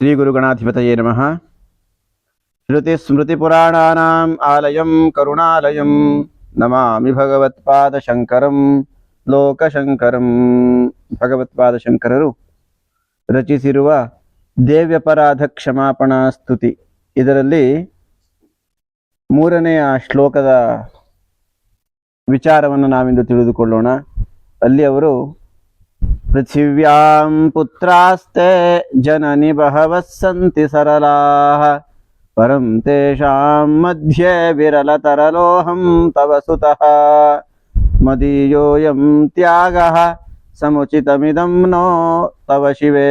ಶ್ರೀಗುರುಗಣಾಧಿಪತಯೇ ನಮಃ ಶ್ರುತಿಸ್ಮೃತಿಪುರಾಣಾನಾಂ ಆಲಯಂ ಕರುಣಾಲಯಂ ನಮಾಮಿ ಭಗವತ್ಪಾದಶಂಕರಂ ಲೋಕಶಂಕರಂ ಭಗವತ್ಪಾದಶಂಕರರು ರಚಿಸಿರುವ ದೇವ್ಯಪರಾಧ ಕ್ಷಮಾಪಣಾ ಸ್ತುತಿ ಇದರಲ್ಲಿ ಮೂರನೆಯ ಶ್ಲೋಕದ ವಿಚಾರವನ್ನು ನಾವಿಂದು ತಿಳಿದುಕೊಳ್ಳೋಣ. ಅಲ್ಲಿ ಅವರು पृथिव्यां पुत्रास्ते जननि बहवः सन्ति सरलाः परं तेषां मध्ये विरलतरलोऽहं तव सुतः मदीयोऽयं त्यागः समुचितमिदं नो तव शिवे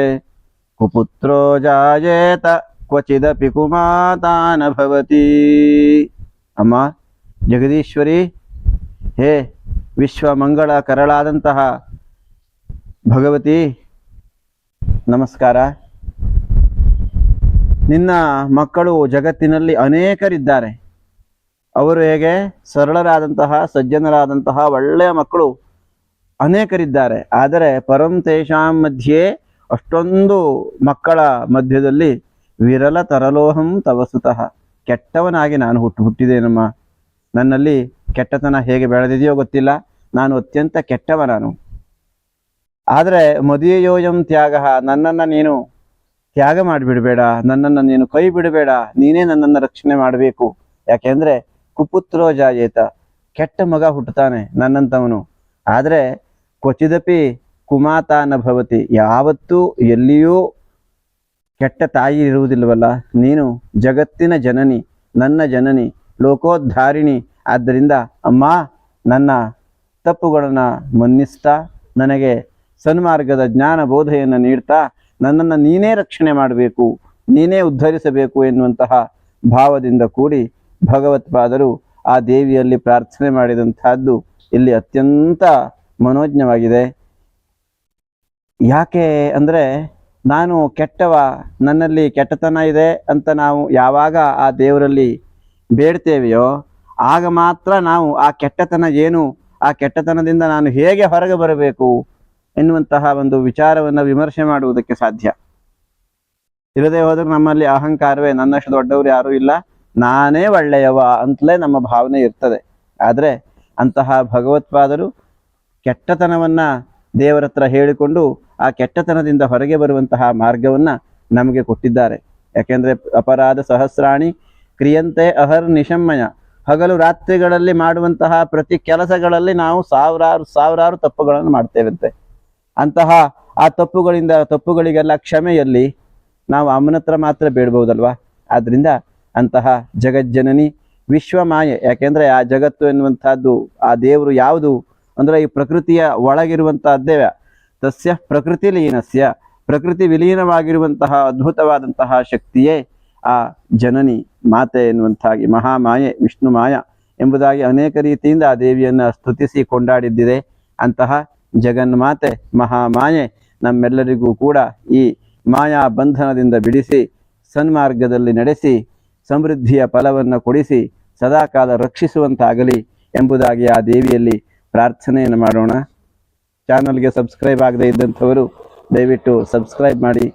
कुपुत्रो जायेत क्वचिदपि कुमाता न भवति ಅಮ್ಮ ಜಗದೀಶ್ವರಿ ಹೇ ವಿಶ್ವಮಂಗಳ ಕರಳಾದಂತಹ ಭಗವತಿ, ನಮಸ್ಕಾರ. ನಿನ್ನ ಮಕ್ಕಳು ಜಗತ್ತಿನಲ್ಲಿ ಅನೇಕರಿದ್ದಾರೆ. ಅವರು ಹೇಗೆ? ಸರಳರಾದಂತಹ, ಸಜ್ಜನರಾದಂತಹ ಒಳ್ಳೆಯ ಮಕ್ಕಳು ಅನೇಕರಿದ್ದಾರೆ. ಆದರೆ ಪರಂ ತೇಷಾಂ ಮಧ್ಯೆ ಅಷ್ಟೊಂದು ಮಕ್ಕಳ ಮಧ್ಯದಲ್ಲಿ ವಿರಲ ತರಲೋಹಂ ತವಸುತಃ ಕೆಟ್ಟವನಾಗಿ ನಾನು ಹುಟ್ಟು ಹುಟ್ಟಿದ್ದೇನಮ್ಮ ನನ್ನಲ್ಲಿ ಕೆಟ್ಟತನ ಹೇಗೆ ಬೆಳೆದಿದೆಯೋ ಗೊತ್ತಿಲ್ಲ. ನಾನು ಅತ್ಯಂತ ಕೆಟ್ಟವ ನಾನು ಆದರೆ ಮದುವೆಯೋಯಂ ತ್ಯಾಗ, ನನ್ನನ್ನು ನೀನು ತ್ಯಾಗ ಮಾಡಿಬಿಡಬೇಡ, ನನ್ನನ್ನು ನೀನು ಕೈ ಬಿಡಬೇಡ, ನೀನೇ ನನ್ನನ್ನು ರಕ್ಷಣೆ ಮಾಡಬೇಕು. ಯಾಕೆಂದರೆ ಕುಪುತ್ರೋ ಜಾಯೇತ, ಕೆಟ್ಟ ಮಗ ಹುಟ್ಟುತ್ತಾನೆ ನನ್ನಂತವನು. ಆದರೆ ಕ್ವಚಿದಪಿ ಕುಮಾತಾನ ಭವತಿ, ಯಾವತ್ತೂ ಎಲ್ಲಿಯೂ ಕೆಟ್ಟ ತಾಯಿ ಇರುವುದಿಲ್ಲವಲ್ಲ, ನೀನು ಜಗತ್ತಿನ ಜನನಿ, ನನ್ನ ಜನನಿ, ಲೋಕೋದ್ಧಾರಿಣಿ. ಆದ್ದರಿಂದ ಅಮ್ಮ, ನನ್ನ ತಪ್ಪುಗಳನ್ನು ಮನ್ನಿಸ್ತಾ, ನನಗೆ ಸನ್ಮಾರ್ಗದ ಜ್ಞಾನ ಬೋಧೆಯನ್ನು ನೀಡ್ತಾ ನನ್ನನ್ನು ನೀನೇ ರಕ್ಷಣೆ ಮಾಡಬೇಕು, ನೀನೇ ಉದ್ಧರಿಸಬೇಕು ಎನ್ನುವಂತಹ ಭಾವದಿಂದ ಕೂಡಿ ಭಗವತ್ಪಾದರು ಆ ದೇವಿಯಲ್ಲಿ ಪ್ರಾರ್ಥನೆ ಮಾಡಿದಂತಹದ್ದು ಇಲ್ಲಿ ಅತ್ಯಂತ ಮನೋಜ್ಞವಾಗಿದೆ. ಯಾಕೆ ಅಂದರೆ ನಾನು ಕೆಟ್ಟವ, ನನ್ನಲ್ಲಿ ಕೆಟ್ಟತನ ಇದೆ ಅಂತ ನಾವು ಯಾವಾಗ ಆ ದೇವರಲ್ಲಿ ಬೇಡ್ತೇವೆಯೋ, ಆಗ ಮಾತ್ರ ನಾವು ಆ ಕೆಟ್ಟತನ ಏನು, ಆ ಕೆಟ್ಟತನದಿಂದ ನಾನು ಹೇಗೆ ಹೊರಗೆ ಬರಬೇಕು ಎನ್ನುವಂತಹ ಒಂದು ವಿಚಾರವನ್ನು ವಿಮರ್ಶೆ ಮಾಡುವುದಕ್ಕೆ ಸಾಧ್ಯ. ಇಲ್ಲದೆ ಹೋದ್ರೆ ನಮ್ಮಲ್ಲಿ ಅಹಂಕಾರವೇ, ನನ್ನಷ್ಟು ದೊಡ್ಡವರು ಯಾರೂ ಇಲ್ಲ, ನಾನೇ ಒಳ್ಳೆಯವ ಅಂತಲೇ ನಮ್ಮ ಭಾವನೆ ಇರ್ತದೆ. ಆದರೆ ಅಂತಹ ಭಗವತ್ಪಾದರು ಕೆಟ್ಟತನವನ್ನ ದೇವರ ಹತ್ರ ಹೇಳಿಕೊಂಡು ಆ ಕೆಟ್ಟತನದಿಂದ ಹೊರಗೆ ಬರುವಂತಹ ಮಾರ್ಗವನ್ನ ನಮಗೆ ಕೊಟ್ಟಿದ್ದಾರೆ. ಯಾಕೆಂದ್ರೆ ಅಪರಾಧ ಸಹಸ್ರಾಣಿ ಕ್ರಿಯಂತೆ ಅಹರ್ ನಿಶಮ್ಮಯ ಹಗಲು ರಾತ್ರಿಗಳಲ್ಲಿ ಮಾಡುವಂತಹ ಪ್ರತಿ ಕೆಲಸಗಳಲ್ಲಿ ನಾವು ಸಾವಿರಾರು ಸಾವಿರಾರು ತಪ್ಪುಗಳನ್ನು ಮಾಡ್ತೇವಂತೆ. ಅಂತಹ ಆ ತಪ್ಪುಗಳಿಂದ, ತಪ್ಪುಗಳಿಗೆಲ್ಲ ಕ್ಷಮೆಯಲ್ಲಿ ನಾವು ಅಮ್ಮನ ಹತ್ರ ಮಾತ್ರ ಬೇಡಬಹುದಲ್ವಾ ಆದ್ರಿಂದ ಅಂತಹ ಜಗಜ್ಜನನಿ ವಿಶ್ವಮಾಯೆ, ಯಾಕೆಂದ್ರೆ ಆ ಜಗತ್ತು ಎನ್ನುವಂತಹದ್ದು ಆ ದೇವರು ಯಾವುದು? ಅಂದ್ರೆ ಈ ಪ್ರಕೃತಿಯ ಒಳಗಿರುವಂತಹದ್ದೇ ತಸ್ಯ ಪ್ರಕೃತಿ ಲೀನಸ್ಯ ಪ್ರಕೃತಿ ವಿಲೀನವಾಗಿರುವಂತಹ ಅದ್ಭುತವಾದಂತಹ ಶಕ್ತಿಯೇ ಆ ಜನನಿ ಮಾತೆ ಎನ್ನುವಂತಾಗಿ, ಮಹಾಮಾಯೆ ವಿಷ್ಣು ಮಾಯ ಎಂಬುದಾಗಿ ಅನೇಕ ರೀತಿಯಿಂದ ಆ ದೇವಿಯನ್ನ ಸ್ತುತಿಸಿ ಕೊಂಡಾಡಿದ್ದಿದೆ ಅಂತಹ ಜಗನ್ಮಾತೆ ಮಹಾಮಾಯೆ ನಮ್ಮೆಲ್ಲರಿಗೂ ಕೂಡ ಈ ಮಾಯಾ ಬಂಧನದಿಂದ ಬಿಡಿಸಿ, ಸನ್ಮಾರ್ಗದಲ್ಲಿ ನಡೆಸಿ, ಸಮೃದ್ಧಿಯ ಫಲವನ್ನು ಕೊಡಿಸಿ, ಸದಾಕಾಲ ರಕ್ಷಿಸುವಂತಾಗಲಿ ಎಂಬುದಾಗಿ ಆ ದೇವಿಯಲ್ಲಿ ಪ್ರಾರ್ಥನೆಯನ್ನು ಮಾಡೋಣ. ಚಾನಲ್ಗೆ ಸಬ್ಸ್ಕ್ರೈಬ್ ಆಗದೇ ಇದ್ದಂಥವರು ದಯವಿಟ್ಟು ಸಬ್ಸ್ಕ್ರೈಬ್ ಮಾಡಿ.